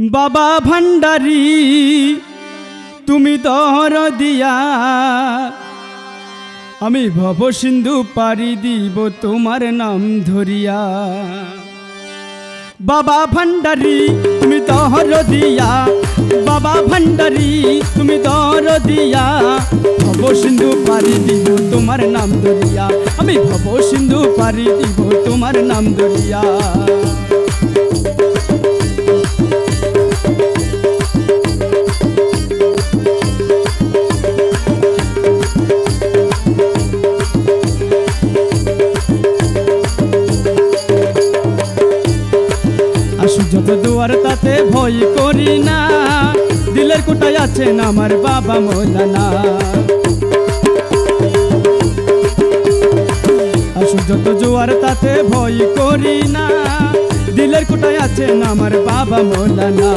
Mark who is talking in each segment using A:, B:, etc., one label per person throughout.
A: বাবা ভান্ডারি, তুমি দহর দিয়া। আমি ভব সিন্ধু পারি দিব তোমার নাম ধরিয়া। বাবা ভান্ডারি, তুমি দহর দিয়া। বাবা ভান্ডারি, তুমি দহর দিয়া। ভব সিন্ধু পারি দিব তোমার নাম ধরিয়া। আমি ভব সিন্ধু পারি দিব তোমার নাম ধরিয়া। দুয়ার তাতে ভয় করি না, দিলের কোটায় আছেন আমার বাবা মৌলানা। যত জোয়ার তাতে ভয় করি না, দিলের কোটায় আছেন আমার বাবা মৌলানা।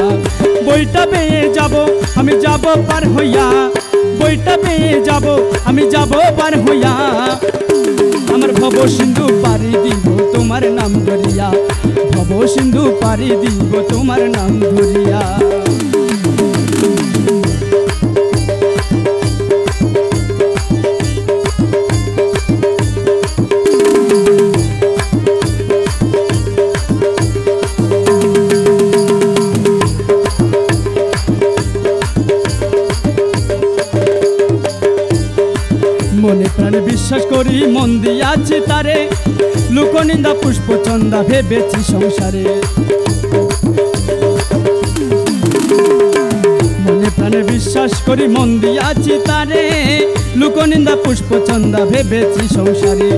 A: বইটা পেয়ে যাব, আমি যাব পার হইয়া। বইটা পেয়ে যাব, আমি যাব পার হইয়া। আমার ভব সিন্ধু পারি দিব, তোমার নাম ধরিয়া। ভব সিন্ধু পারি দিব তোমার নাম ধরিয়া। মনে প্রাণে বিশ্বাস করি, মন দিয়াছি তারে। লোকনিন্দা, পুষ্পচন্দা ভেবেছি সংসারে। মনে প্রাণে বিশ্বাস করি, মন দিয়াছি তারে। লোকনিন্দা, পুষ্পচন্দা ভেবেছি সংসারে।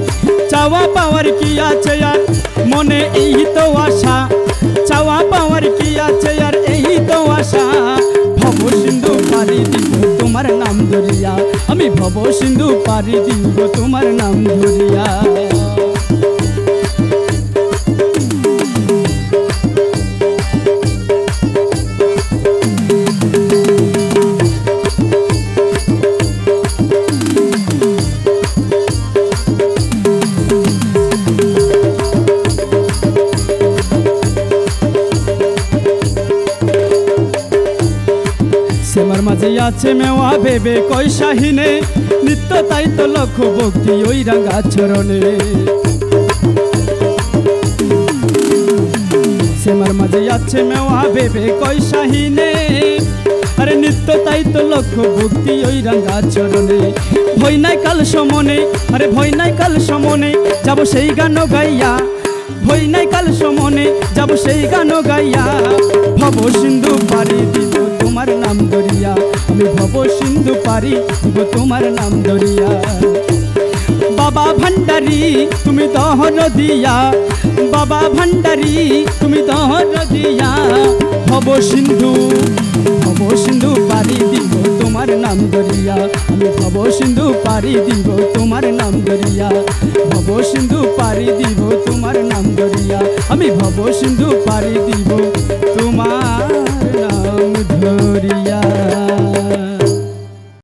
A: চাওয়া পাওয়ার কি আছে আর? মনে এই তো আশা। চাওয়া পাওয়ার কি আছে আর? ভব সিন্ধু পারি দিব তোমার নাম ধরিয়া মাঝে আছে মেওয়া ভেবে কই শাহিনে নিত্য তাই তো লক্ষ্য ভক্তি ওই রাঙা চরণে। সেমার মাঝে আছে মেওয়া ভেবে কই শাহিনে আরে নিত্য তাই তো লক্ষ্য ভক্তি ওই রাঙা চরণে। ভয় নাই কাল সমনে, আরে ভয় নাই কাল সমনে, যাব সেই গান গাইয়া। ভয় নাই কাল সমনে, যাব সেই গান গাইয়া। ভব সিন্ধু পারি পারি দিব তোমার নাম ধরিয়া। বাবা ভান্ডারি, তুমি দহর দিয়া। বাবা ভান্ডারি, তুমি দহর দিয়া। হব সিন্ধু হব সিন্ধু পারি দিব তোমার নাম ধরিয়া। আমি ভব সিন্ধু পারি দিব তোমার নাম ধরিয়া। ভব সিন্ধু পারি দিব তোমার নাম ধরিয়া। আমি ভব সিন্ধু পারি দিব তোমার নাম ধরিয়া।